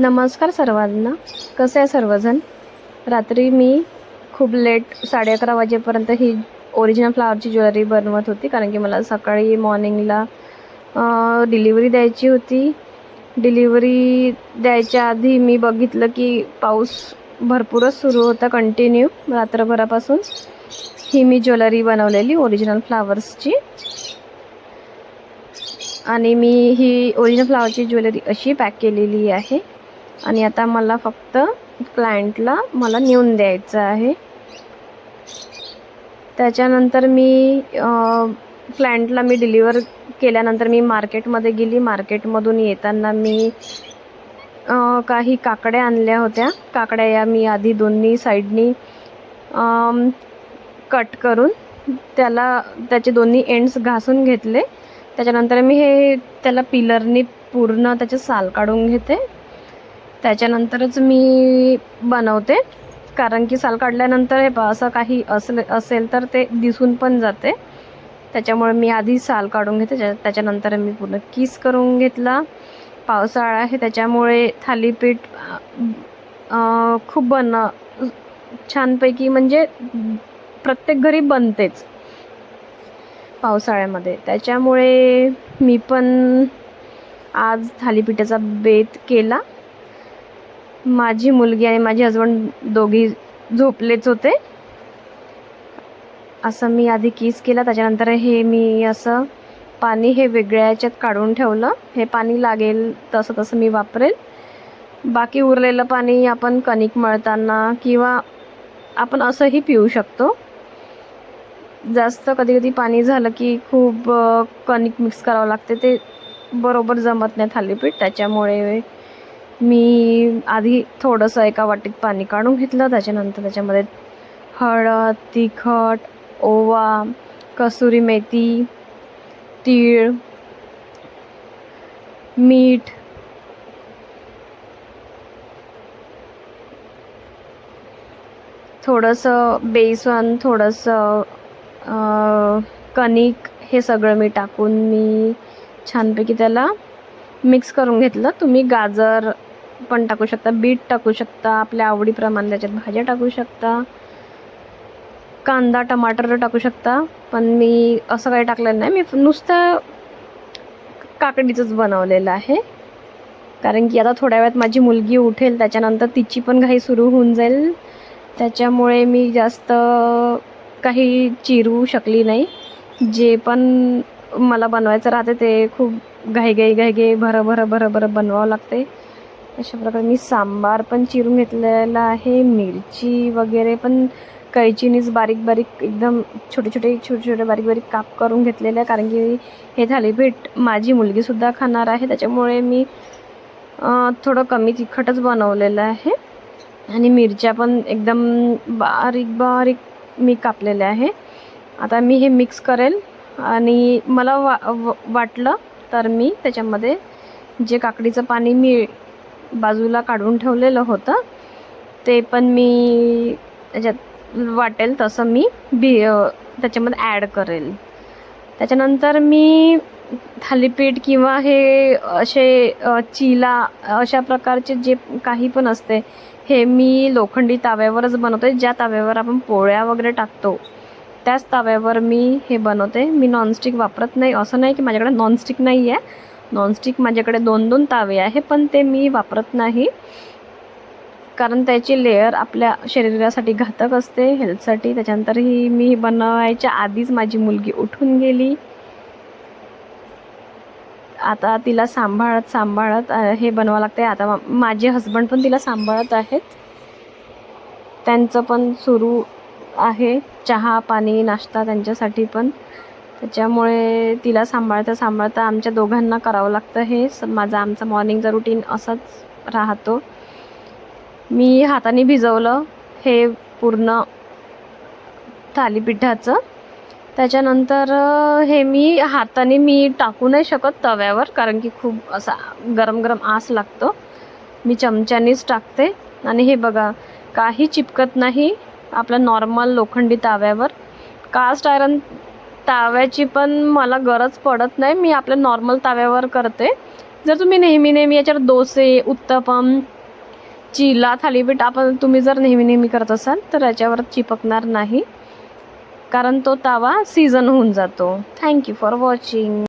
नमस्कार सर्वांना. कसे आहे सर्वजण? रात्री मी खूप लेट साडे अकरा वाजेपर्यंत ही ओरिजिनल फ्लावरची ज्वेलरी बनवत होती. कारण की मला सकाळी मॉर्निंगला डिलिव्हरी द्यायची होती. डिलिव्हरी द्यायच्या आधी मी बघितलं की पाऊस भरपूरच सुरू होता कंटिन्यू रात्रभरापासून. ही मी ज्वेलरी बनवलेली ओरिजिनल फ्लावर्सची आणि मी ही ओरिजिनल फ्लावरची ज्वेलरी अशी पॅक केलेली आहे. आणि आता मला फक्त क्लायंटला मला नेऊन द्यायचं आहे. त्याच्यानंतर मी क्लायंटला मी डिलिव्हर केल्यानंतर मी मार्केटमध्ये गेली. मार्केटमधून येताना मी काही काकड्या आणल्या होत्या. काकड्या या मी आधी दोन्ही साईडनी कट करून त्याला त्याचे दोन्ही एंड्स घासून घेतले. त्याच्यानंतर मी हे त्याला पिलरनी पूर्ण त्याचे साल काढून घेते. त्याच्यानंतरच मी बनवते. कारण की साल काढल्यानंतर हे असं काही असले असेल तर ते दिसून पण जाते. त्याच्यामुळे मी आधी साल काढून घेते. त्याच्या त्याच्यानंतर मी पूर्ण किस करून घेतला. पावसाळा आहे त्याच्यामुळे थालीपीठ खूप बन छानपैकी म्हणजे प्रत्येक घरी बनतेच. पावसाळ्यामध्ये. त्याच्यामुळे मी पण आज थालीपीठाचा बेत केला. माझी मुलगी आणि माझे हजबंड दोघी झोपलेच होते. असं मी आधी किस केला त्याच्यानंतर हे मी असं पाणी हे वेगळ्या याच्यात काढून ठेवलं. हे पाणी लागेल तसं तसं मी वापरेल. बाकी उरलेलं पाणी आपण कणिक मळताना किंवा आपण असंही पिऊ शकतो. जास्त कधी कधी पाणी झालं की खूप कणिक मिक्स करावं लागते. ते बरोबर जमत नाही थालीपीठ त्याच्यामुळे मी आधी थोडंसं एका वाटीत पाणी काढून घेतलं त्याच्यानंतर त्याच्यामध्ये हळद तिखट ओवा कसुरी मेथी तीळ मीठ थोडंसं बेसन थोडंसं कणिक हे सगळं मी टाकून मी छानपैकी त्याला मिक्स करून घेतलं. तुम्ही गाजर पण टाकू शकता बीट टाकू शकता आपल्या आवडीप्रमाणे त्याच्यात भाज्या टाकू शकता. कांदा टमाटर टाकू शकता पण मी असं काही टाकलेलं नाही. मी नुसतं काकडीचंच बनवलेलं आहे. कारण की आता थोड्या वेळात माझी मुलगी उठेल त्याच्यानंतर तिची पण घाई सुरू होऊन जाईल. त्याच्यामुळे मी जास्त काही चिरू शकली नाही. जे पण मला बनवायचं राहते ते खूप घाई घाई घाई घाई भरं भरं भरं भरं बनवावं लागते. अशा प्रकारे मी सांबार पण चिरून घेतलेला आहे मिरची वगैरे पण कैचीनीच बारीक बारीक एकदम छोटे छोटे छोटे छोटे बारीक बारीक काप करून घेतलेले आहे कारण की हे थालीपीठ माझी मुलगीसुद्धा खाणार आहे त्याच्यामुळे मी थोडं कमी तिखटच बनवलेलं आहे. आणि मिरच्या पण एकदम बारीक बारीक मी कापलेल्या आहे. आता मी हे मिक्स करेल आणि मला वा व- वाटलं तर मी त्याच्यामध्ये जे काकडीचं पाणी मी बाजूला काढून ठेवलेलं होतं. ते पण मी त्याच्यात वाटेल तसं मी बी त्याच्यामध्ये ॲड करेल. त्याच्यानंतर मी थालीपीठ किंवा हे असे चिला अशा प्रकारचे जे काही पण असते हे मी लोखंडी ताव्यावरच बनवते. ज्या ताव्यावर आपण पोळ्या वगैरे टाकतो त्याच ताव्यावर मी हे बनवते. मी नॉनस्टिक वापरत नाही. असं नाही की माझ्याकडे नॉनस्टिक नाही आहे नॉनस्टिक माझ्याकडे दोन दोन तावे आहे पण ते मी वापरत नाही. कारण त्याची लेअर आपल्या शरीरासाठी घातक असते हेल्थसाठी त्याच्यानंतर ही मी बनवायच्या आधीच माझी मुलगी उठून गेली. आता तिला सांभाळत सांभाळत हे बनवावं लागते आता माझे हस्बंड पण तिला सांभाळत आहेत. त्यांचं पण सुरू आहे. चहा पाणी नाश्ता त्यांच्यासाठी पण. त्याच्यामुळे तिला सांभाळता सांभाळता आमच्या दोघांना करावं लागतं हे. स- माझं आमचं मॉर्निंगचं रुटीन असंच राहतो. मी हाताने भिजवलं हे पूर्ण थालीपीठाचं. त्याच्यानंतर हे मी हाताने मी टाकू नाही शकत तव्यावर कारण की खूप असा गरम गरम आस लागतो. मी चमच्यानीच टाकते. आणि हे बघा काही चिपकत नाही आपलं नॉर्मल लोखंडी ताव्यावर. कास्ट आयरन ताव्याची पण मला गरज पडत नाही. मी आपल्या नॉर्मल ताव्यावर करते. जर तुम्ही नेहमी नेहमी याच्यावर डोसे उत्तपम चिला थालीपीठ आपण तुम्ही जर नेहमी नेहमी करत असाल तर याच्यावर चिपकणार नाही. कारण तो तवा सीझन होऊन जातो. Thank you for watching